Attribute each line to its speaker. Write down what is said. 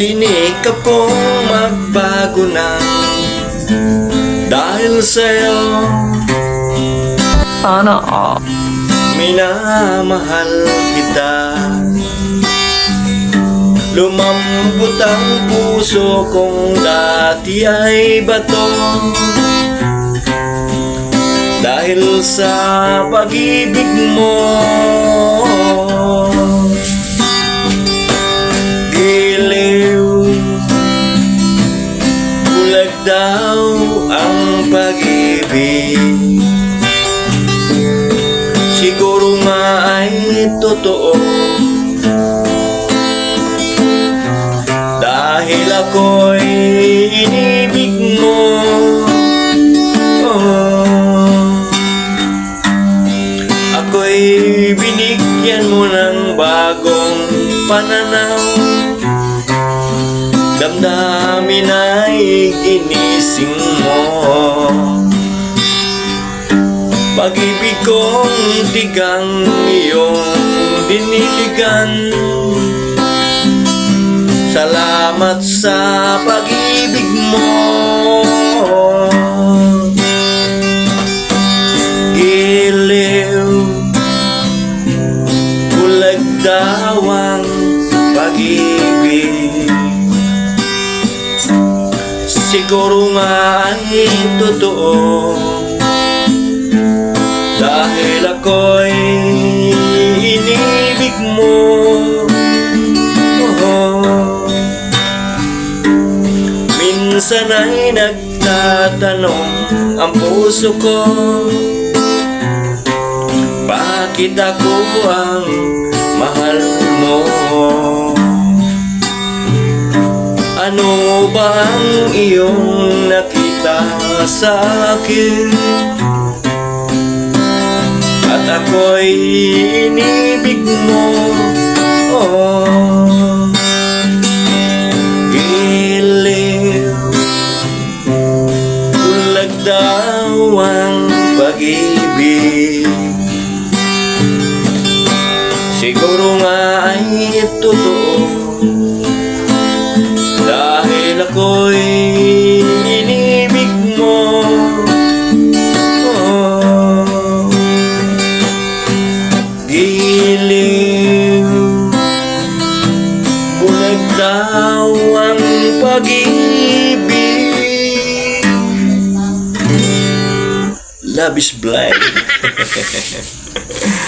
Speaker 1: Sinikap kong magbago na. Dahil sa'yo.
Speaker 2: Sana all.
Speaker 1: Minamahal kita. Lumambot ang puso kong dati ay bato. Dahil sa pag-ibig mo Ako'y binigyan mo ng bagong pananaw. Damdamin ay ginising mo. Pag-ibig kong tigang iyong diniligan. Salamat sa pag-ibig mo daw ang pag-ibig. Siguro nga ay totoo. Dahil ako'y inibig mo. Oh. Minsan ay nagtatanong ang puso ko Bakit ako ang mahal mo Ano ba ang iyong nakita sa akin? At ako'y inibig mo oh. Giliw Bulag daw ang pag-ibig Siguro nga ay totoo. Dahil ako'y inibig mo. Oh. Giliw Bulag daw ang pag-ibig. Love is blind